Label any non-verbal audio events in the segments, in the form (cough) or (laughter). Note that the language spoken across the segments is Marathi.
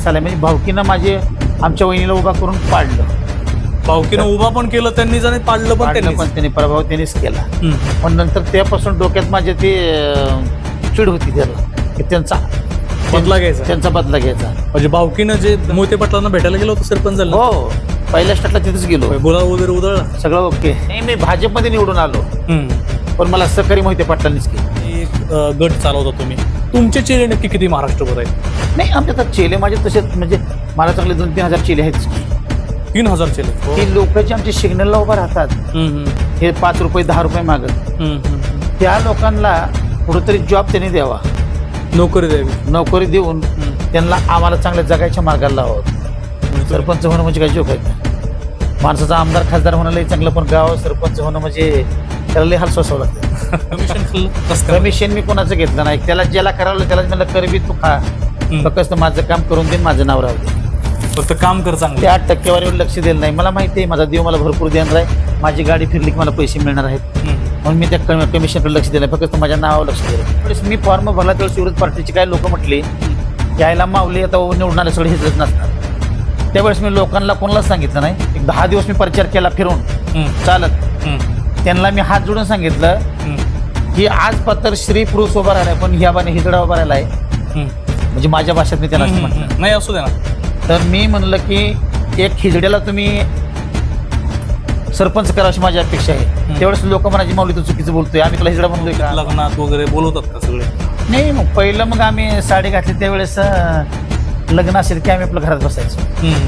त्रास झाला. म्हणजे भावकीनं माझे आमच्या वहिनीला उभा करून पाडलं. भावकीनं उभा पण केलं त्यांनीच आणि पाडलं पण पाडलं त्यांनी पण त्यांनी प्रभाव त्यांनीच केला. पण नंतर त्यापासून डोक्यात माझे ते अं, चिड होती त्याला की त्यांचा. बदला घ्यायचा. त्यांचा बदला घ्यायचा. म्हणजे भावकीनं जे मोहिते पाटलांना भेटायला गेलो होतो सरपंच झालं हो पहिल्या स्टार्टला तिथेच गेलो. गुलाब वगैरे उधळला. सगळं ओके. नाही मी भाजपमध्ये निवडून आलो. हम्म. पण मला सहकारी मोहिते पाटलांनीच केलं. एक अं, गट चालवता तुम्ही. तुमचे चेहरे नक्की किती महाराष्ट्रभर आहेत? नाही आमच्या तर चेले माझे तसेच म्हणजे मला चांगले दोन तीन हजार चेले आहेत. तीन हजार चेहरे हो. ती लोक जे आमचे सिग्नलला उभा राहतात हम्म, हम्म. हे पाच रुपये दहा रुपये मागत. हम्म, हम्म. त्या लोकांना कुठंतरी जॉब त्यांनी द्यावा. नोकरी द्यावी. नोकरी देऊन. त्यांना आम्हाला चांगल्या जगायच्या मार्गाला लावावं. सरपंच होणं म्हणजे काय जोक आहे? का माणसाचा आमदार खासदार होणं लई चांगलं पण गाव सरपंच होणं म्हणजे त्याला लई हाल सोसावं लागतं कमिशन खाल्लं. कमिशन मी कोणाचं घेतलं नाही. त्याला ज्याला करावं त्याला म्हणलं करबी तू खा. हम्म. फक्त माझं काम करून दे माझं नाव राहू दे. फक्त काम कर चांगलं. त्या टक्केवारीवर लक्ष दिलं नाही. मला माहिती आहे माझा देव मला भरपूर देणार आहे. माझी गाडी फिरली की मला पैसे मिळणार आहेत. हम्म. म्हणून मी त्या कमी- कमिशनकडे लक्ष दिलं फक्त माझ्या नावावर लक्ष दिलं. त्यावेळेस मी फॉर्म भरला त्यावेळेस विरोध पार्टीचे काय लोक म्हटले यायला मावले आता निवडून आले सगळे हिजरच नसणार. त्यावेळेस मी लोकांना कोणालाच सांगितलं नाही. एक दहा दिवस मी प्रचार केला फिरून. हम्म. चालत. हम्म. त्यांना मी हात जोडून सांगितलं. की आज पत्र श्री पुरुष उभा राहिलाय पण ह्या बाने हिजडा उभा राहिलाय. म्हणजे माझ्या भाषेत मी त्यांना असं म्हटलं. नाही असू दे ना. तर मी म्हणलं की एक हिजड्याला तुम्ही सरपंच करा अशी माझी अपेक्षा आहे. त्यावेळेस लोक म्हणायची माऊली तू चुकीचं बोलतोय. आम्ही तुला हिजडा म्हणलोय का? लग्नात वगैरे बोलवतात का सगळे? नाही मग पहिलं मग आम्ही साडी घातली त्यावेळेस लग्न असेल की आम्ही आपल्या घरात बसायचो.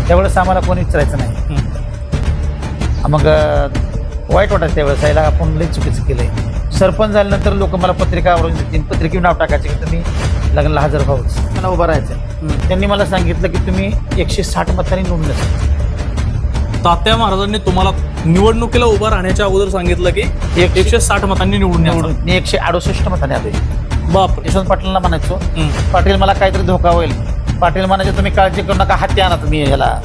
त्यावेळेस आम्हाला कोणी विचारायचं नाही. मग वाईट वाटायचं त्यावेळेस यायला आपण लई चुकीचं केलंय. सरपंच झाल्यानंतर लोक मला पत्रिका आवरून देतील पत्रिकेवर नाव टाकायचे की तुम्ही लग्नाला हजर व्हावंच मला उभं राहायचं. त्यांनी मला सांगितलं की तुम्ही एकशे साठ मतांनी निवडून जा तात्या महाराजांनी तुम्हाला निवडणुकीला उभा राहण्याच्या अगोदर सांगितलं की एकशे- एकशे साठ मतांनी निवडून. निवडून. मी एकशे अडुसष्ट मतांनी आलोय. बापरे. यशवंत पाटीलला म्हणायचो. पाटील मला काहीतरी धोका होईल. पाटील म्हणायचे तुम्ही काळजी करू नका हत्या आणा तुम्ही ह्याला.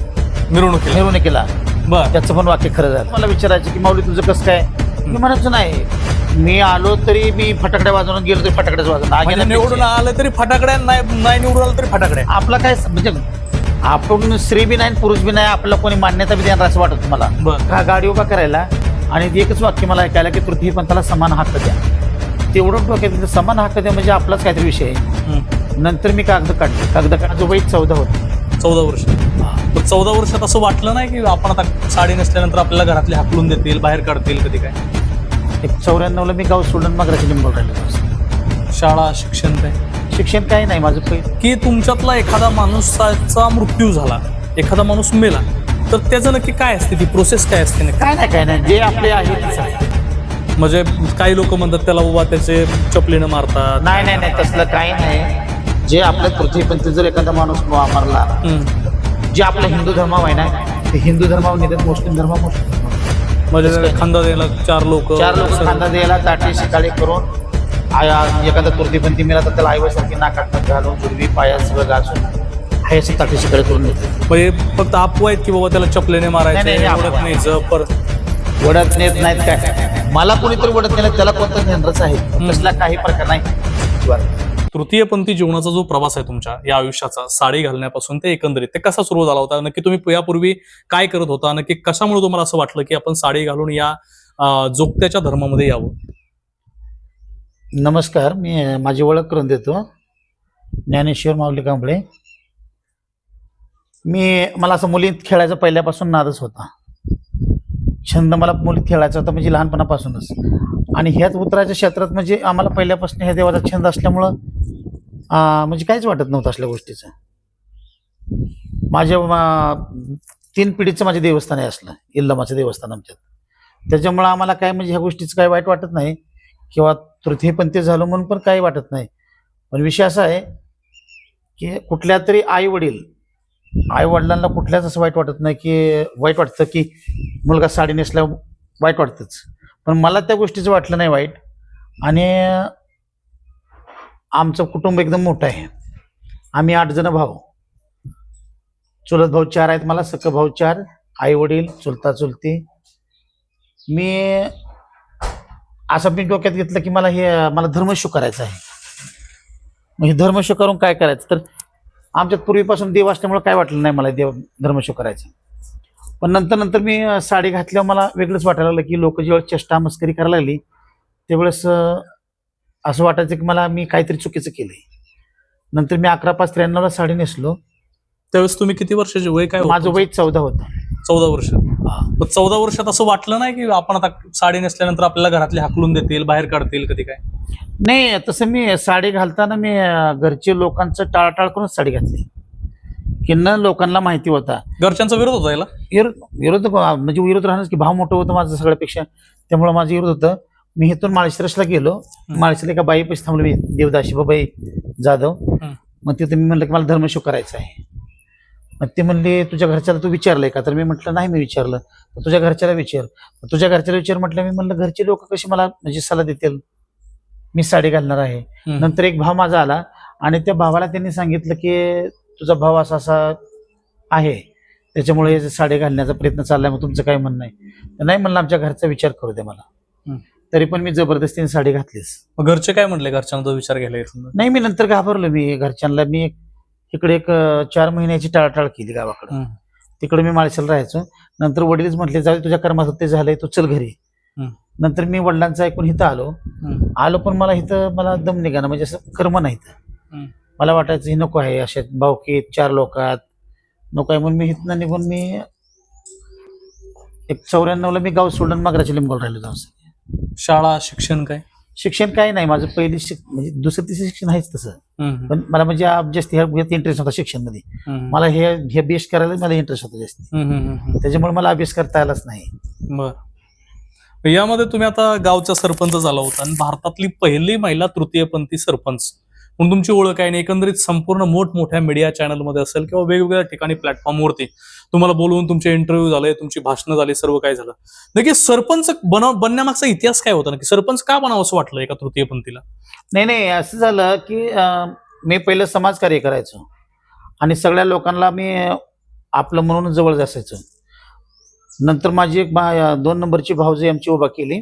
मिरवणुकीला. मिरवणुकीला. बर. त्याचं पण वाक्य खरं झालं. मला विचारायचं की माऊली तुझं कसं काय? मी म्हणायचं नाही. मी आलो तरी मी फटाकड्या वाजवून गेलो तरी फटाकड्याच म्हणजे वाजवून निवडून आलं तरी फटाकड्या नाही नाही निवडून आलं तरी फटाकड्या. आपला काय स- म्हणजे आपण स्त्री बी नाही पुरुष बी नाही आपल्याला कोणी मान्यता बी देणार असं वाटत मला बर. का गाडी उभा करायला? आणि एकच वाक्य मला ऐकायला की तृतीय पंथाला समान हक्क द्या. तेवढं डोक्यात येतं, समान हक्क द्या म्हणजे आपलाच काहीतरी विषय आहे. हम्म. नंतर मी कागद काढले. कागद वय चौदा होते. चौदा वर्ष. चौदा वर्षात असं वाटलं नाही की आपण आता साडी नसल्यानंतर आपल्याला घरातले हाकलून देतील बाहेर काढतील कधी काय? एक चौऱ्याण्णवला मी गाव सोडून मगराची लिंबू राहिले. शाळा शिक्षण काय? शिक्षण काही नाही माझं पहिलं की तुमच्यातला एखादा माणूसाचा मृत्यू झाला एखादा माणूस मेला तर त्याचं नक्की काय असते? ती प्रोसेस काय असते नक्की? काय नाही काय नाही. जे आपले आहे. म्हणजे काही लोक म्हणतात त्याला बाबा त्याचे चपलीनं मारतात. नाही नाही नाही. तसलं काही नाही. जे आपल्या पृथ्वीपंथी जर एखादा माणूस मारला. जे आपला हिंदू धर्म आहे ना ते हिंदू धर्मावर नेतात मुस्लिम धर्म मुस्लिम धर्मावर. म्हणजे खांदा द्यायला चार लोक चार लोक खांदा द्यायला ताटी शिकाळी करून आया- एखादा तृतीपंथी मिळाला तर त्याला आईवासारखी नाकात घालून जुडवी पाया सगळं घासून आहे अशी ताटी शिकाळी करून देतात म्हणजे फक्त अफवा आहेत की बाबा त्याला चपलेने मारायचे नाही, नाही, ओढत. न्यायचं परत. वडत नेत नाहीत काय? मला कोणीतरी वडत नेलं त्याला कोणतं ज्ञानच आहे? कसला काही प्रकार नाही. तृतीयपंथी जीवनाचा जो प्रवास आहे तुमच्या या आयुष्याचा साडी घालण्यापासून ते एकंदरीत ते कसा सुरू झाला होता? नक्की तुम्ही यापूर्वी काय करत होता? नक्की कशामुळे तुम्हाला असं वाटलं की आपण साडी घालून या जोगत्याच्या धर्मामध्ये यावं? नमस्कार मी माझी ओळख करून देतो. ज्ञानेश्वर माऊली कांबळे. मी मला असं मुलीत खेळायचा पहिल्यापासून नादच होता. छंद मला मुलीत खेळायचा होता म्हणजे लहानपणापासूनच. आणि ह्याच उतराच्या क्षेत्रात म्हणजे आम्हाला पहिल्यापासून ह्या देवाचा छंद असल्यामुळं म्हणजे काहीच वाटत नव्हतं असल्या गोष्टीचं. माझ्या तीन पिढीचं माझे देवस्थान आहे असलं इल्लमाचं देवस्थान आमच्यात. त्याच्यामुळं आम्हाला काय म्हणजे ह्या गोष्टीचं काही वाईट वाटत नाही किंवा तृतीयपंथी झालो म्हणून पण काही वाटत नाही. पण विषय असा आहे की कुठल्या तरी आई वडील आई वडिलांना कुठल्याच असं वाईट वाटत नाही की वाईट वाटतं की मुलगा साडी नेसल्या वाईट वाटतंच. पण मला त्या गोष्टीचं वाटलं नाही वाईट. आणि आमचं कुटुंब एकदम मोठं आहे. आम्ही आठ जण भाऊ. चुलत भाऊ चार आहेत मला सख भाऊ चार आई वडील चुलता चुलती. मी असं मी डोक्यात घेतलं की मला हे मला धर्मशू करायचं आहे. मग हे धर्मशो करून काय करायचं? तर आमच्यात पूर्वीपासून देव असल्यामुळे काय वाटलं नाही मला देव धर्मशू करायचं. पण नंतर नंतर मी साडी घातल्यावर मला वेगळंच वाटायला लागलं की लोक जेव्हा चेष्टा मस्करी करायला लागली त्यावेळेस असं वाटायचं की मला मी काहीतरी चुकीचं केलंय. नंतर मी अकरा पाच त्र्याण्णवला साडी नेसलो. त्यावेळेस तुम्ही किती वर्षाचे? वय काय? माझं वय चौदा होतं. चौदा वर्ष. मग चौदा वर्षात असं वाटलं नाही की आपण आता साडी नेसल्यानंतर आपल्याला घरातले हाकलून देतील बाहेर काढतील कधी काय? नाही तसं मी साडी घालताना मी घरचे लोकांचं टाळटाळ करून साडी घातली. की न लोकांना माहिती होता. घरच्यांचा विरोध होता याला? विरोध विरोध म्हणजे विरोध राहणंच की भाव मोठं होतं माझं सगळ्यापेक्षा. त्यामुळे माझं विरोध होतं. मी इथून माळशिरसला गेलो. माळशिरला एका बाई पैसे थांबलो. मी देवदाशी बाबाई जाधव. मग तिथं मी म्हणलं की मला धर्मशो करायचा आहे. मग ते म्हणले तुझ्या घरच्याला तू विचारलंय का? तर मी म्हटलं नाही मी विचारलं. तर तुझ्या घरच्याला विचार. तुझ्या घरच्याला विचार म्हटलं मी म्हणलं घरचे लोक कशी मला म्हणजे सल्ला देतील? मी साडी घालणार आहे. नंतर एक भाव माझा आला आणि त्या भावाला त्यांनी सांगितलं की तुझा भाव असा असा आहे. त्याच्यामुळे हे साडी घालण्याचा प्रयत्न चाललाय मग तुमचं काय म्हणणं आहे? नाही म्हणलं आमच्या घरचा विचार करू दे मला. तरी पण मी जबरदस्तीने साडी घातलीच. मग घरचे काय म्हटले घरच्यांना तो विचार घ्यायला येत नाही. मी नंतर घाबरलो. मी घरच्यांना मी एक- इकडे एक अं, चार महिन्याची टाळटाळ केली गावाकडे. तिकडे मी माळशेला राहायचो. नंतर वडीलच म्हटले जाऊ दे, तुझ्या कर्मात ते झालंय तू चल घरी. हम्म. नंतर मी वडिलांचं ऐकून इथं आलो. आलो पण मला इथं मला दम निघाना म्हणजे असं कर्म नाही इथं. हम्म. मला वाटायचं हे नको आहे. अशा भावकीत चार लोकात नको आहे. म्हणून मी इथनं निघून मी एक चौऱ्याण्णवला मी गाव सोडून मगराच्या लिंबगाव राहिलो जाऊन शाळा शिक्षण काय? शिक्षण काय नाही. माझं पहिली शिक म्हणजे दुसरं तिसरं शिक्षण आहेच तसं. हम्म. पण मला म्हणजे आप- जास्त ह्यात इंटरेस्ट होता शिक्षणमध्ये. हम्म. मला हे हे बेस करायला मला इंटरेस्ट होता जास्त. हम्म, हम्म, हम्म. त्याच्यामुळे मला अभ्यास करता आलाच नाही. बर. यामध्ये तुम्ही आता गावचा सरपंच झाला होता आणि भारतातली पहिली महिला तृतीयपंथी सरपंच. म्हणून तुमची ओळख आहे आणि एकंदरीत संपूर्ण मोठमोठ्या मीडिया चॅनलमध्ये असेल किंवा वेगवेगळ्या ठिकाणी प्लॅटफॉर्मवरती तुम्हाला बोलवून तुमचे इंटरव्ह्यू झाले तुमची भाषणं झाली सर्व काय झालं. नक्की सरपंच बनव बनण्यामागचा इतिहास काय होता? नक्की सरपंच का बनावं असं वाटलं एका तृतीयपंथीला नाही नाही असं झालं की मी पहिलं समाजकार्य करायचो. आणि सगळ्या लोकांना मी आपलं म्हणून जवळ जासायचो नंतर माझी एक बा- दोन नंबरची भाऊजी आमची उभा केली.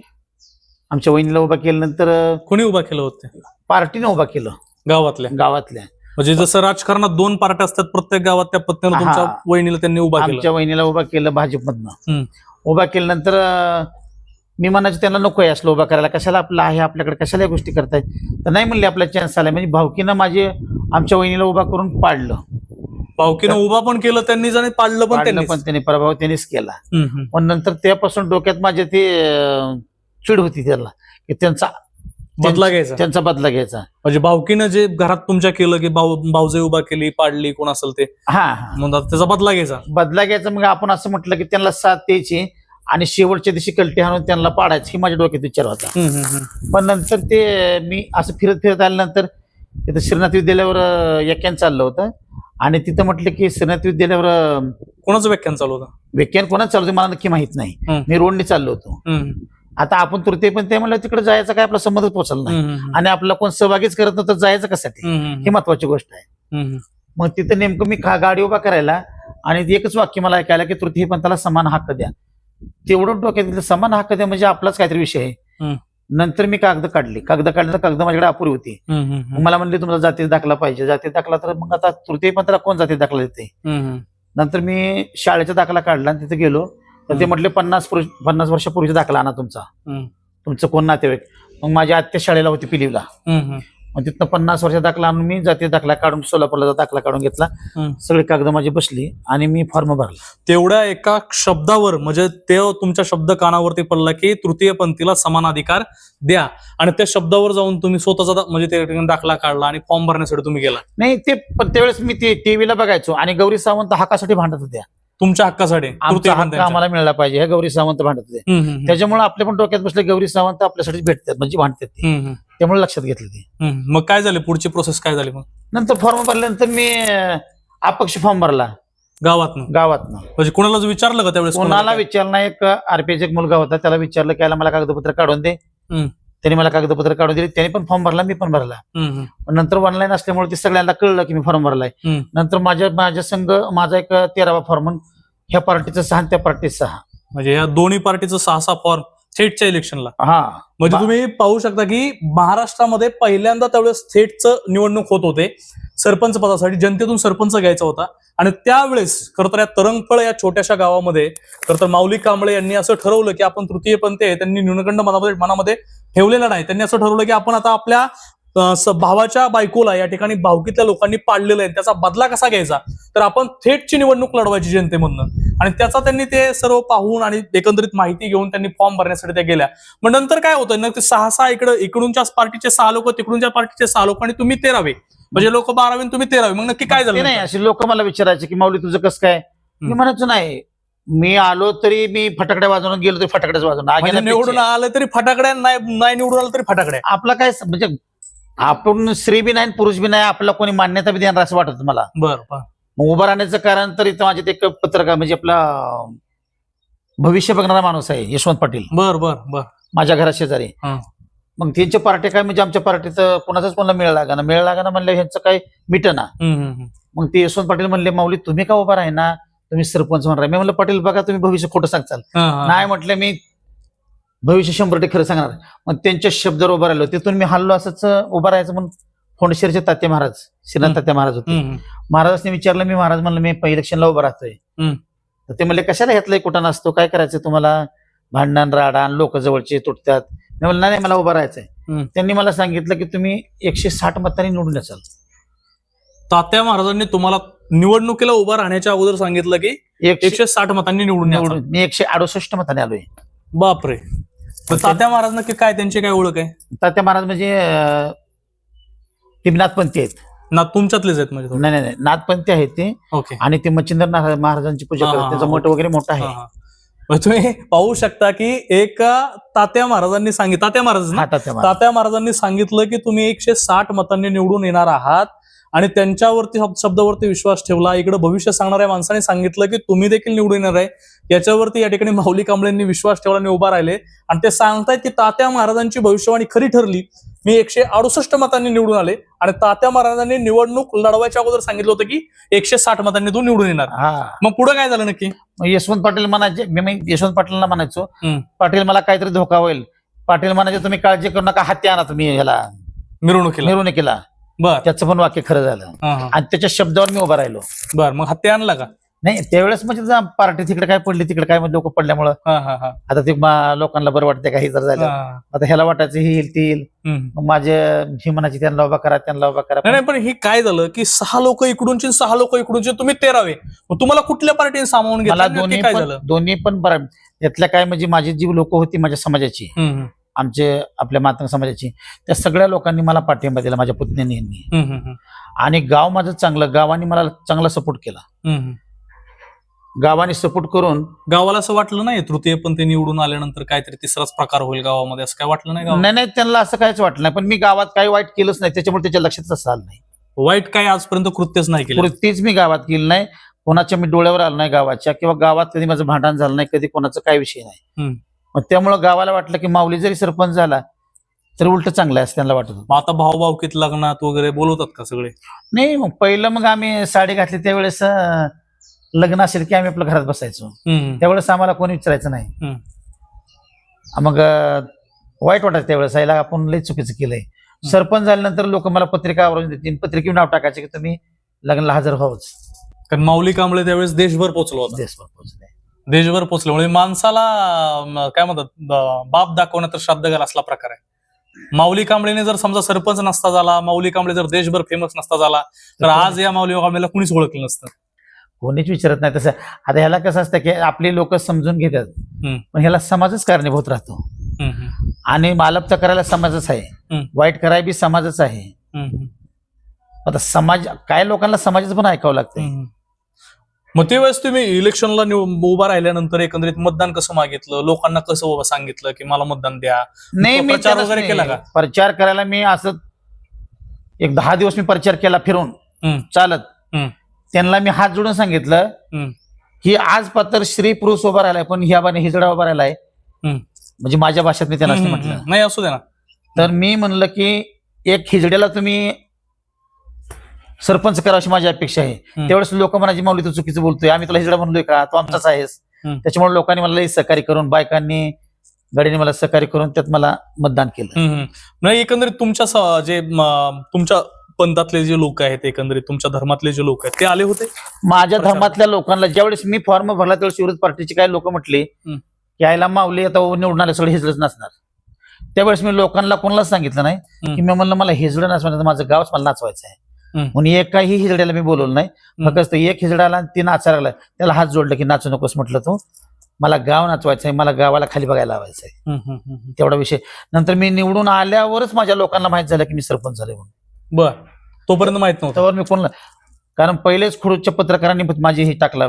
आमच्या वहिनीला उभा केल्यानंतर कोणी उभा केलं होतं? पार्टीने उभा केलं. गावातल्या. गावातल्या. म्हणजे जसं राजकारणात दोन पार्ट्या असतात प्रत्येक गावात त्या पत्त्यानं तुमच्या हा. वहिनीला त्यांनी उभा केलं. आमच्या वहिनीला उभा केलं भाजपमधनं. उभा केल्यानंतर अं, मी म्हणायचं त्यांना नको आहे असलं उभा करायला. कशाला आपलं आहे आपल्याकडे कशाला या गोष्टी करतायत तर नाही म्हणले आपला चान्स आलाय. म्हणजे भावकीनं माझे आमच्या वहिनीला उभा करून पाडलं. पावकीनं उभा पण केलं त्यांनीच आणि पाडलं पण पाडलं त्यांनी पण त्यांनी प्रभाव त्यांनीच केला. पण नंतर त्यापासून डोक्यात माझ्या ते अं, चिड होती त्याला. की त्यांचा बदला घ्यायचा. त्यांचा बदला घ्यायचा. म्हणजे भावकीनं जे घरात तुमच्या केलं की भाऊ भाऊजे उभा केली पाडली कोण असेल ते. हा हा. मग आता त्याचा बदला घ्यायचा. बदला घ्यायचा मग आपण असं म्हटलं की त्यांना साथ द्यायची आणि शेवटच्या दिवशी कलटी हाणून त्यांना पाडायची ही माझ्या डोक्यात विचार होता. हम्म, हम्म, हम्म. पण नंतर ते मी असं फिरत फिरत आल्यानंतर तिथं श्रीनाथ विद्यालयावर अं, व्याख्यान चाललं होतं. आणि तिथं म्हटलं की श्रीनाथ विद्यालयावर अं, कोणाचं व्याख्यान चालू होतं? व्याख्यान कोणाच चालू होतं मला नक्की माहीत नाही. मी रोडने चाललो होतो. हम्म, आता आपण तृतीय पण ते म्हणलं तिकडे जायचा काय? आपला संबंधच पोहोचला नाही. आणि आपला कोण सहभागीच करत नव्हतं जायचं कशासाठी? हम्म, ही महत्वाची गोष्ट आहे. मग तिथं नेमकं मी खा- गाडी उभा करायला आणि ते एकच वाक्य मला ऐकायला की तृतीय पंथाला समान हक्क द्या. तेवढं डोक्यात समान हक्क द्या म्हणजे आपलाच काहीतरी विषय आहे. नंतर मी कागद काढली. कागद काढली तर कागद माझ्याकडे अपुरी होती. मला म्हणले तुम्हाला जाती दाखला पाहिजे. जाती दाखला तर मग आता तृतीय पंथाला कोण जाती दाखला देते? नंतर मी शाळेचा दाखला काढला आणि तिथे गेलो. तर ते. म्हटले पन्नास पुरुष पन्नास वर्षापूर्वीचा दाखला आणा तुमचा. तुमचं कोण नातेवाईक? मग माझ्या आत्या शाळेला होती पिलीवला. मग तिथनं पन्नास वर्ष दाखला आणून मी जाती दाखला काढून सोलापूरला दाखला काढून घेतला. सगळी कागद माझी बसली आणि मी फॉर्म भरला. तेवढ्या एका शब्दावर म्हणजे ते तुमच्या शब्द कानावरती पडला की तृतीय पंथीला समान अधिकार द्या. आणि त्या शब्दावर जाऊन तुम्ही स्वतःचा म्हणजे त्या ठिकाणी दाखला काढला आणि फॉर्म भरण्यासाठी तुम्ही गेला. नाही ते पण त्यावेळेस मी ते टीव्हीला बघायचो आणि गौरी सावंत हक्कासाठी भांडत होत्या. तुमच्या हक्कासाठी आमचा हक्क. आम्हाला मिळाला पाहिजे हे गौरी सावंत भांडत होते. त्याच्यामुळे आपल्या पण डोक्यात बसले गौरी सावंत आपल्यासाठी भेटतात म्हणजे भांडतात त्यामुळे लक्षात घेतलं ते. मग काय झाले पुढची प्रोसेस काय झाली मग? नंतर फॉर्म भरल्यानंतर मी अपक्ष फॉर्म भरला. गावात गावात म्हणजे कोणाला विचारलं का त्यावेळेस कोणाला विचारलं एक आरपीएच एक मुलगा होता त्याला विचारलं की मला कागदपत्र काढून दे. त्याने मला कागदपत्र काढून दिली. त्याने पण फॉर्म भरला मी पण भरला. नंतर ऑनलाईन असल्यामुळे ते सगळ्यांना कळलं की मी फॉर्म भरलाय. नंतर माझ्या माझ्या संघ माझा एक तेरावा फॉर्म ह्या पार्टीचा सहा आणि त्या पार्टीचा सहा. म्हणजे या दोन्ही पार्टीचं सहा सहा फॉर्म थेटच्या इलेक्शनला हा. म्हणजे तुम्ही पाहू शकता की महाराष्ट्रामध्ये पहिल्यांदा त्यावेळेस थेटचं निवडणूक होत होते. सरपंच पदासाठी जनतेतून सरपंच घ्यायचा होता. आणि त्यावेळेस खरं तर या तरंगफळ या छोट्याशा गावामध्ये खरं तर माऊली कांबळे यांनी असं ठरवलं की आपण तृतीय पंथ आहे त्यांनी न्यूनगंड मनामध्ये मनामध्ये ठेवलेला नाही. त्यांनी असं ठरवलं की आपण आता आपल्या भावाच्या बायकोला या ठिकाणी भावकीतल्या लोकांनी पाडलेलं आहे. त्याचा बदला कसा घ्यायचा? तर आपण थेटची निवडणूक लढवायची जनतेमधनं आणि त्याचा त्यांनी ते सर्व पाहून आणि एकंदरीत माहिती घेऊन त्यांनी फॉर्म भरण्यासाठी त्या गेल्या. मग नंतर काय होतं? ना ते सहा सहा इकडं इकडूनच्या पार्टीचे सहा लोक तिकडूनच्या पार्टीचे सहा लोक आणि तुम्ही तेरावे. म्हणजे लोक बारावे तुम्ही तेरावे. मग नक्की काय झालं? नाही असे लोक मला विचारायचे की माऊली तुझं कसं काय. म्हणायचो नाही मी आलो तरी मी फटाकड्या वाजवून गेलो तरी फटाकड्याच वाजवून म्हणजे निवडून. आलं तरी फटाकड्या नाही नाही निवडून आलं तरी फटाकड्या आपला काय म्हणजे आपण स्त्री बी नाही पुरुष बी नाही आपला कोणी मान्यता बी देणार असं वाटत मला बरं. मग उभं राहण्याचं कारण तर इथं माझ्यात एक पत्रकार म्हणजे आपला भविष्य बघणारा माणूस आहे यशवंत पाटील बर बर बर माझ्या घरा शेजारी. मग त्यांच्या पार्टी काय म्हणजे आमच्या पार्टीत कोणाचाच कोणाला मेळ लागा ना मेळ लागा ना म्हणलं ह्यांचं काय मिटना. मग ते यशवंत पाटील म्हणले माऊली तुम्ही का उभा राही ना तुम्ही सरपंच म्हणणार मी म्हणलं पाटील बघा तुम्ही भविष्य खोटं सांगचाल हा. नाही म्हटलं मी भविष्य शंभर टक्के खरं सांगणार मग त्यांच्या शब्दावर उभं राहिलो. तिथून मी हल्लो असंच उभं राहायचं म्हणून फोंडशेरचे तात्या महाराज श्रीनाथ. तात्या महाराज होते. महाराजांनी विचारलं मी महाराज म्हणलं मी इलेक्शनला उभं राहतोय. तर ते म्हणले कशाला घेतलंय कुठं नसतो? काय करायचं तुम्हाला? भांडण राडाण लोक जवळचे तुटतात. मी म्हणलं नाही मला उभं राहायचंय. त्यांनी मला सांगितलं की तुम्ही एकशे साठ मतांनी निवडून याचाल तात्या महाराजांनी तुम्हाला निवडणुकीला उभा राहण्याच्या अगोदर सांगितलं की एकशे साठ मतांनी निवडून. निवडून मी एकशे अडुसष्ट मतांनी आलोय. बापरे. तर तात्या महाराज नक्की काय त्यांची काय ओळख आहे? तात्या महाराज म्हणजे ते नाथपंथी आहेत. ना तुमच्यातलेच आहेत म्हणजे. नाही नाही नाही नाथपंथी आहेत ते. ओके. आणि ते मच्छिंद्र महाराजांची पूजा करतात. त्याचं. मठ वगैरे मोठं आहे. तुम्ही पाहू शकता की एक तात्या महाराजांनी सांगितलं तात्या महाराज. तात्या महाराजांनी सांगितलं की तुम्ही एकशे साठ मतांनी निवडून येणार आहात. आणि त्यांच्यावरती शब- शब्दावरती विश्वास ठेवला. इकडे भविष्य सांगणाऱ्या माणसाने सांगितलं की तुम्ही देखील निवडून येणार आहे. याच्यावरती या ठिकाणी माऊली कांबळेंनी विश्वास ठेवला आणि उभा राहिले. आणि ते सांगतायत की तात्या महाराजांची भविष्यवाणी खरी ठरली. मी एकशे अडुसष्ट मतांनी निवडून आले. आणि तात्या महाराजांनी निवडणूक लढवायच्या अगोदर सांगितलं होतं की एकशे साठ मतांनी तू निवडून येणार. हा. मग पुढे काय झालं नक्की? यशवंत पाटील म्हणायचे मी यशवंत पाटीलला म्हणायचो. पाटील मला काहीतरी धोका होईल. पाटील म्हणायचे तुम्ही काळजी करू नका हत्या आणा तुम्ही ह्याला. मिरवणुकीला. मिरवणुकीला. बर. त्याचं पण वाक्य खरं झालं. हा, हा. आणि त्याच्या शब्दावर मी उभा राहिलो. बर मग हत्या आणला का? नाही त्यावेळेस म्हणजे पार्टी तिकडे काय पडली तिकडे काय लोक पडल्यामुळं. हा हा हा. आता ते मा- लोकांना बरं वाटतं काही जर झालं. हा. आता ह्याला वाटायचं हे येईल ते येईल. हम्म. मग माझे ही म्हणायची त्यांना उभा करा त्यांना उभा करा. नाही नाही पण हे काय झालं की सहा लोक इकडूनचे आणि सहा लोक इकडूनचे तुम्ही तेरावे. मग तुम्हाला कुठल्या पार्टीने सामावून मला घेतलं दोन्ही नक्की काय पण झालं? दोन्ही पण बरं. त्यातल्या काय म्हणजे माझी जी लोक होती माझ्या समाजाची हम्म, हम्म, आमचे आपल्या मातंग समाजाची त्या सगळ्या लोकांनी मला पाठिंबा दिला माझ्या पुतण्यांनी यांनी आणि गाव माझं चांगलं गावाने मला चांगला सपोर्ट केला. गावाने सपोर्ट करून गावाला असं वाटलं नाही तृतीय पण ते निवडून आल्यानंतर काहीतरी तिसराच प्रकार होईल गावामध्ये असं काय वाटलं नाही? नाही नाही त्यांना असं काहीच वाटलं नाही पण मी गावात काही वाईट केलंच नाही त्याच्यामुळे त्याच्या लक्षातच असं आलं नाही वाईट काय आजपर्यंत कृत्यच नाही केलं तेच मी गावात केलं नाही कोणाच्या मी डोळ्यावर आलो नाही गावाच्या किंवा गावात कधी माझं भांडण झालं नाही कधी कोणाचा काय विषय नाही. मग त्यामुळं गावाला वाटलं की माऊली जरी सरपंच झाला तर उलट चांगलं आहे असं त्यांना वाटत होतं. मग आता भाऊ भावकीत लग्नात वगैरे बोलवतात का सगळे? नाही मग पहिलं मग आम्ही साडी घातली त्यावेळेस अं, लग्न असेल की आम्ही आपल्या घरात बसायचो. हम्म, त्यावेळेस आम्हाला कोणी विचारायचं नाही. हम्म. मग अं, वाईट वाटायचं त्यावेळेस आईला आपण लई चुकीचं केलंय. सरपंच झाल्यानंतर लोक मला पत्रिका आवरून देतील पत्रिकेवर नाव टाकायचे की तुम्ही लग्नाला हजर व्हावंच. कारण माऊली कांबळे त्यावेळेस देशभर पोहोचलो होता. देशभर पोहोचले. देशभर पोहोचले. म्हणजे माणसाला काय म्हणतात बाप दाखवणं तर श्राद्ध घाल असला प्रकार आहे. माऊली कांबळेने जर समजा सरपंच नसता झाला माऊली कांबळे जर देशभर फेमस नसता झाला तर आज या माऊली कांबळेला कुणीच ओळखलं नसतं. कोणीच विचारत नाही. तसं आता ह्याला कसं असतं की आपली लोक समजून घेतात. पण ह्याला समाजच कारणीभूत राहतो. आणि मालप तर करायला समाजच आहे. वाईट करायला बी समाजच आहे. आता समाज काय लोकांना समाजाचं पण ऐकावं हम्म. मग त्यावेळेस तुम्ही इलेक्शनला उभा राहिल्यानंतर एकंदरीत मतदान कसं मागितलं लोकांना कसं सांगितलं की मला मतदान द्या नाही मी प्रचार वगैरे. केला का? प्रचार करायला मी असं एक दहा दिवस मी प्रचार केला फिरून. चालत. त्यांना मी हात जोडून सांगितलं. की आज पत्र श्री पुरुष उभा राहिलाय पण ह्या बाने हिजडा उभा राहिलाय. म्हणजे माझ्या भाषेत मी हम्म, म्हटलं. नाही असू दे ना तर मी म्हणलं की एक हिजड्याला तुम्ही सरपंच करा अशी माझी अपेक्षा आहे. त्यावेळेस लोक म्हणायची माऊली तू चुकीचं बोलतोय आम्ही तुला हिजडा म्हणलोय का तू आमचाच आहेस. त्याच्यामुळे लोकांनी मला सहकार्य करून बायकांनी गाडीने मला सहकार्य करून त्यात मला मतदान केलं. नाही एकंदरीत तुमच्या जे तुमच्या पंथातले जे लोक आहेत एकंदरीत तुमच्या धर्मातले जे लोक आहेत ते आले होते माझ्या. धर्मातल्या लोकांना ज्यावेळेस मी फॉर्म भरला त्यावेळेस विरोध पार्टीचे काही लोक म्हटले. की आईला मावली आता निवडून आले सगळे हिजडच नसणार त्यावेळेस मी लोकांना कोणालाच सांगितलं नाही. की मी म्हणलं मला हिजडं नसणार माझं गावच मला नाचवायचं आहे. म्हणून एकाही हिजड्याला मी बोलवलं नाही. फक्त एक हिजडाला ती नाचायला लागला त्याला हात जोडलं की नाचू नकोस म्हटलं तू. मला गाव नाचवायचं आहे मला गावाला खाली बघायला लावायचं आहे. तेवढा विषय. नंतर मी निवडून आल्यावरच माझ्या लोकांना माहीत झालं की मी सरपंच झाले म्हणून. बर. तोपर्यंत माहीत नव्हतं. मी कोणाला कारण पहिलेच खुडूच्या पत्रकारांनी माझी हे टाकला.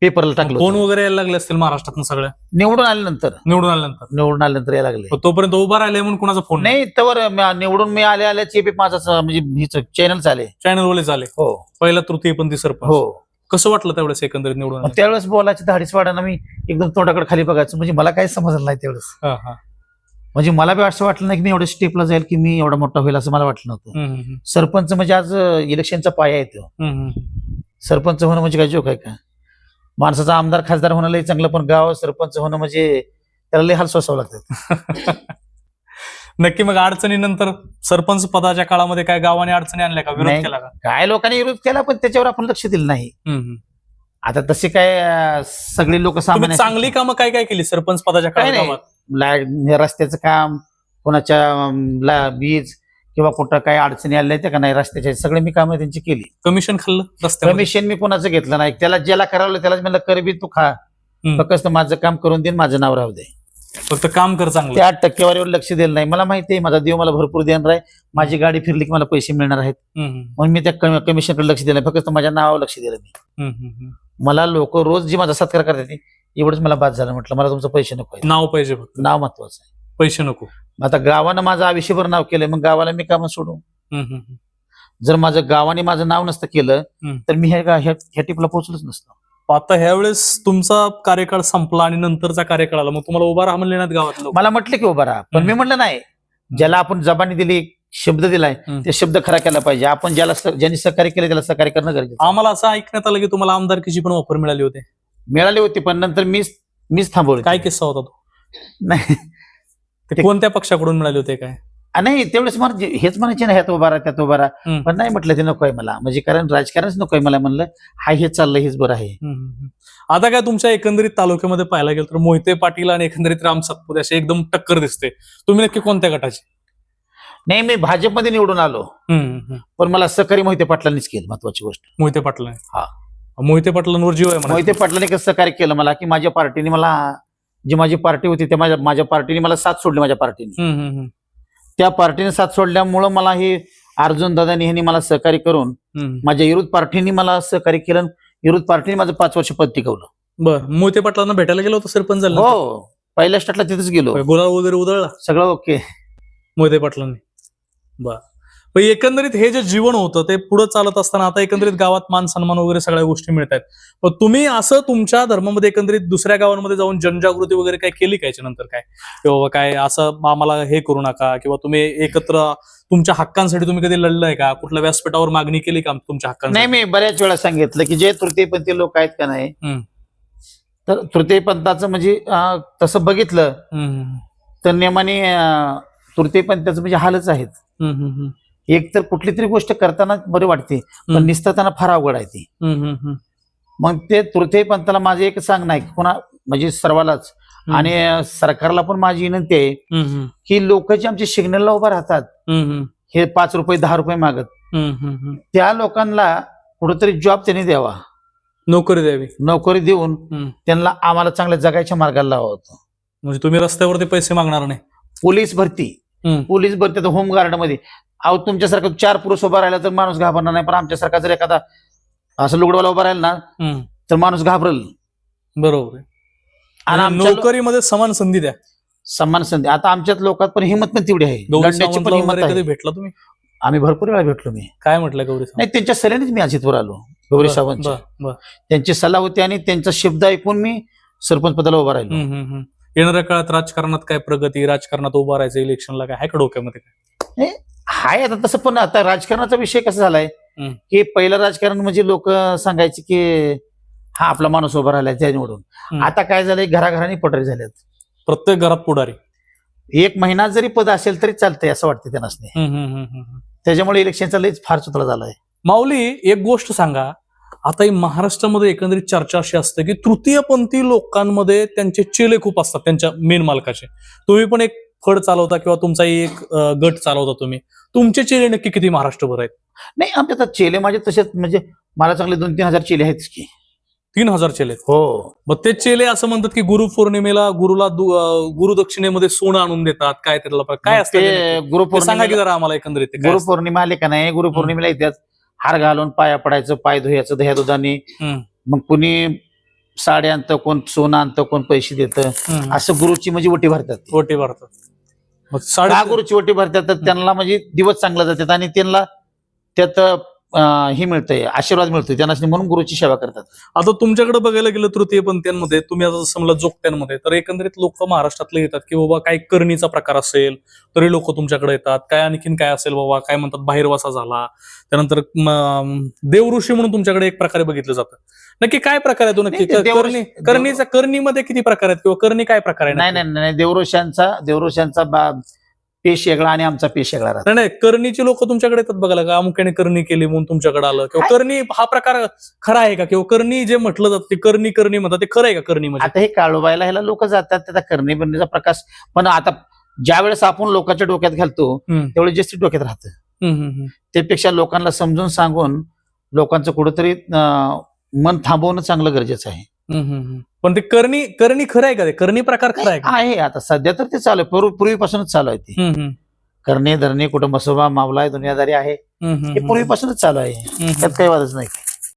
पेपरला टाकलं फोन होतं. वगैरे यायला लागले असतील महाराष्ट्रातून सगळ्या निवडून आल्यानंतर. निवडून आल्यानंतर. निवडून आल्यानंतर यायला लागले. पण तोपर्यंत उभा राहिले म्हणून कुणाचा फोन नाही? तर निवडून मी आले आल्याचे बी माझा स- म्हणजे चॅनल चाले चॅनल वाले झाले. हो. पहिला तृतीय पंथी सरपंच. हो. कसं वाटलं त्यावेळेस एकंदरीत निवडून मग? त्यावेळेस बोलायची धाडीच वाढायला मी एकदम तोंडाकडे खाली बघायचं. म्हणजे मला काही समजलं नाही त्यावेळेस. हा, हा. म्हणजे मला बी असं वाटलं नाही की मी एवढ्या स्टेपला जाईल की मी एवढा मोठा होईल असं मला वाटलं नव्हतं. हम्म, हम्म, सरपंच म्हणजे आज इलेक्शनचा पाया तो. हम्म, हम्म. सरपंच होणं म्हणजे काय जोक आहे का? माणसाचा आमदार खासदार होणं लई चांगलं पण गाव सरपंच होणं म्हणजे त्याला लई हाल सोसावं लागतात (laughs) नक्की मग अडचणीनंतर सरपंच पदाच्या काळामध्ये काय गावाने अडचणी आणल्या का विरोध नाही. केला का काय लोकांनी विरोध केला पण त्याच्यावर आपण लक्ष दिलं नाही हम्म, हम्म. आता तसे काय अं, सगळी लोक तुम्ही सामान्य चांगली कामं काय काय केली सरपंच पदाच्या काय काळात नाही. गावात लाइट रस्त्याचं काम कोणाच्या अं, ला- वीज किंवा कुठं काय अडचणी आल्या त्या का नाही रस्त्याच्या सगळे मी कामं त्यांची केली. कमिशन खाल्लं कमिशन मी कोणाचं घेतलं नाही. त्याला ज्याला करावलं त्याला म्हणलं कर बी तू खा. हम्म. फक्त माझं काम करून देईन माझं नाव राहू दे. फक्त काम कर चांगलं. त्या टक्केवारीवर लक्ष दिलं नाही. मला माहिती आहे माझा देव मला भरपूर देणार आहे. माझी गाडी फिरली की मला पैसे मिळणार आहेत. हम्म, हम्म, म्हणून मी त्या कमिशनकडे लक्ष दिलं नाही. फक्त माझ्या नावावर लक्ष दिलं मी. हम्म, हम्म, हम्म. मला लोक रोज जी माझा सत्कार करतात ते, एवढंच मला बाद झालं म्हटलं. मला तुमचं पैसे नको आहेत. नाव पाहिजे फक्त. नाव महत्वाचं आहे. पैसे नको. आता गावानं माझं आयुष्यभर नाव केलंय मग गावाला मी कामं सोडू? हम्म, हम्म, हम्म. जर माझं गावाने माझं नाव नसतं केलं हम्म. तर मी ह्या गा- ह्या ह्या टिपला पोहोचलोच नसतो. आता ह्यावेळेस तुमचा कार्यकाळ संपला आणि नंतरचा कार्यकाळ आला. मग तुम्हाला उभा राहा म्हणले नाहीत गावात लोक. मला म्हटलं की उभा राहा पण मी. म्हटलं नाही. ज्याला आपण जबानी दिली शब्द दिलाय हम्म. ते शब्द खरा केला पाहिजे. आपण ज्याला स- ज्यांनी सहकार्य केलं त्याला सहकार्य करणं गरजेचं आहे. आम्हाला असं ऐकण्यात आलं की तुम्हाला आमदारकीची पण ऑफर मिळाली होती. मिळाली होती पण नंतर मीच मीच थांबवली. काय किस्सा होता तो? नाही. ते कोणत्या पक्षाकडून मिळाले होते काय? नाही तेवढेच मला हेच म्हणायचे ना ह्यात उभा राहा त्यात उभा राहा. पण नाही म्हटलं ते नको आहे मला. म्हणजे कारण राजकारणच नको आहे मला म्हणलं. हा हेच चाललंय हेच बरं आहे. आता काय तुमच्या एकंदरीत तालुक्यामध्ये पाहायला गेलं तर मोहिते पाटील आणि एकंदरीत राम सातपुते असे एकदम टक्कर दिसते. तुम्ही नक्की कोणत्या गटाचे? नाही मी भाजपमध्ये निवडून आलो. पण मला सहकारी मोहिते पाटलांनीच केलं महत्वाची गोष्ट. मोहिते पाटला हा. मोहिते पाटलांवर जीव आहे मोहिते पाटलांनी कसं सहकार्य केलं मला की माझ्या पार्टीने मला जी माझी पार्टी होती ते माझ्या माझ्या पार्टीने मला साथ सोडली माझ्या पार्टीने हम्म. त्या पार्टीने साथ सोडल्यामुळं मला हे अर्जुन दादानी ह्यांनी मला सहकार्य करून हम्म. माझ्या विरोध पार्टीने मला सहकार्य केलं विरोध पार्टीने माझं पाच वर्ष पद टिकवलं. बर. मोहिते पाटलांना भेटायला गेलो होतो सरपंच झालं हो. पहिल्या स्टार्टला तिथेच गेलो. गुलाल वगैरे उधळला? सगळं ओके मोहिते पाटलांनी. बर. पण एकंदरीत हे जे जीवन होतं ते पुढे चालत असताना आता एकंदरीत गावात मान सन्मान वगैरे सगळ्या गोष्टी मिळत आहेत पण तुम्ही असं तुमच्या धर्मामध्ये एकंदरीत दुसऱ्या गावांमध्ये जाऊन जनजागृती वगैरे काय केली काय नंतर काय? किंवा काय असं आम्हाला हे करू नका किंवा तुम्ही एकत्र तुमच्या हक्कांसाठी तुम्ही कधी लढलाय का? कुठल्या व्यासपीठावर मागणी केली का तुमच्या नाही हक्कांसाठी मी बऱ्याच वेळा सांगितलं की जे तृतीयपंथी लोक आहेत का नाही. तर तृतीयपंथाचं म्हणजे तसं बघितलं तर नेमाने अं, तृतीयपंथाचं म्हणजे हालच आहेत. एक तर कुठली तरी गोष्ट करताना बरी वाटते पण. निसताना फार अवघड आहे ती. मग ते तृतीयपंथाला माझं एक सांग नाही कोणा म्हणजे सर्वालाच. आणि सरकारला पण माझी विनंती आहे की लोक जे आमच्या सिग्नलला उभा राहतात हे पाच रुपये दहा रुपये मागत. त्या लोकांना कुठेतरी जॉब त्यांनी द्यावा नोकरी द्यावी नोकरी देऊन. त्यांना आम्हाला चांगल्या जगायच्या मार्गाला लावा होतं म्हणजे तुम्ही रस्त्यावरती पैसे मागणार नाही पोलीस भरती. पोलीस भरती तर होमगार्डमध्ये. अहो तुमच्यासारखं चार पुरुष उभा राहिला तर माणूस घाबरणार नाही पण आमच्यासारखा जर एखादा असं लुगडवाला उभा राहिला ना. तर माणूस घाबरल. बरोबर आणि नोकरीमध्ये समान संधी द्या. सन्मान संधी. आता आमच्यात लोकात पण हिंमत पण तेवढी आहे. पण हिंमत भेटला तुम्ही? आम्ही भरपूर वेळा भेटलो मी. काय म्हटलं गौरी नाही त्यांच्या सल्ल्यानेच मी अजितवर आलो गौरी सावंत. त्यांची सल्ला होती आणि त्यांचा शब्द ऐकून मी सरपंच पदाला उभा राहिलो. येणाऱ्या काळात राजकारणात काय प्रगती राजकारणात उभा राहायचं इलेक्शनला काय? का डोक्यामध्ये काय? हाय आता तसं पण आता राजकारणाचा विषय कसा झालाय. की पहिलं राजकारण म्हणजे लोक सांगायचे की हा आपला माणूस उभा राहिला त्या निवडून. आता काय झालंय? घराघरांनी पटरी झाल्यात. प्रत्येक घरात पुढारी. एक महिना जरी पद असेल तरी चालतंय असं वाटतं त्यांना. त्याच्यामुळे इलेक्शनचा लईच फार चुतला झालाय. माऊली एक गोष्ट सांगा. आता ही महाराष्ट्रामध्ये एकंदरीत चर्चा अशी असते की तृतीयपंथी लोकांमध्ये त्यांचे चेले खूप असतात त्यांच्या मेन मालकाचे. तुम्ही पण एक फड चालवता किंवा तुमचा एक गट चालवता तुम्ही. तुमचे चेले नक्की किती महाराष्ट्रभर आहेत? नाही आमच्या आता चेले माझे तसेच म्हणजे मला चांगले दोन तीन हजार चेले आहेतच की. तीन हजार चेले आहेत. हो. मग ते चेले असं म्हणतात की गुरु पौर्णिमेला गुरुला गुरुदक्षिणेमध्ये सोनं आणून देतात काय त्याला काय असतं? ते सांगा की जरा आम्हाला एकंदरीत असतं? गुरुपौर्णिमा आले का नाही? गुरुपौर्णिमेला येतात. हार घालून पाया पडायचं पाय धुयाचं दह्या दुधाने. मग कुणी साड्या आणतं कोण सोनं आणतं कोण पैसे देतं. असं गुरुची म्हणजे वटी भरतात ओटी भरतात. मग का साडे गुरुची वटी भरतात तर त्यांना म्हणजे दिवस चांगला जातात. आणि त्यांना त्यात हे मिळतंय आशीर्वाद मिळतोय त्यांना म्हणून गुरुची सेवा करतात आता तुमच्याकडे बघायला गेलं तृतीयपंथीयांमध्ये तुम्ही आता म्हणलं जोगत्यांमध्ये तर एकंदरीत लोक महाराष्ट्रातले येतात की बाबा काय करणीचा प्रकार असेल तरी लोक तुमच्याकडे येतात काय आणखीन काय असेल बाबा काय म्हणतात बाहेरवासा झाला त्यानंतर देवऋषी म्हणून तुमच्याकडे एक प्रकारे बघितलं जातं नक्की काय प्रकार आहे तो नक्की करणी करणीचा करणीमध्ये किती प्रकार आहेत किंवा करणी काय प्रकार आहे नाही? नाही नाही देवरोशांचा बा पेश वेगळा आणि आमचा पेश वेगळा राहतो नाही नाही करणीची लोक तुमच्याकडे येतात बघायला का अमुक्याने करणी केली म्हणून तुमच्याकडे आलं किंवा? करणी हा प्रकार खरा आहे का किंवा करणी जे म्हटलं जातं ते करणी करणी म्हणतात ते खरं आहे का करणी म्हणजे आता हे काळोबायला ह्याला लोक जातात त्याचा करणे बिरणीचा प्रकाश पण आता ज्या वेळेस आपण लोकांच्या डोक्यात घालतो हम्म. त्यावेळेस जास्त डोक्यात राहतं हम्म, हम्म, हम्म. त्यापेक्षा लोकांना समजून सांगून लोकांचं कुठंतरी अं, मन थांबवणं चांगलं गरजेचं आहे हम्म, हम्म, हम्म. पण ते करणी करणी खरं आहे का ते? करणी प्रकार खरा आहे का? आहे. आता सध्या तर ते चालू आहे. पूर्वी- पूर्वीपासूनच चालू आहे ते. हम्म, हम्म. करणे धरणे कुटुंब सभा मावला दुनियादारी आहे. हम्म, हम्म, हे. पूर्वीपासूनच चालू आहे. हम्म, त्यात काही वादच नाही.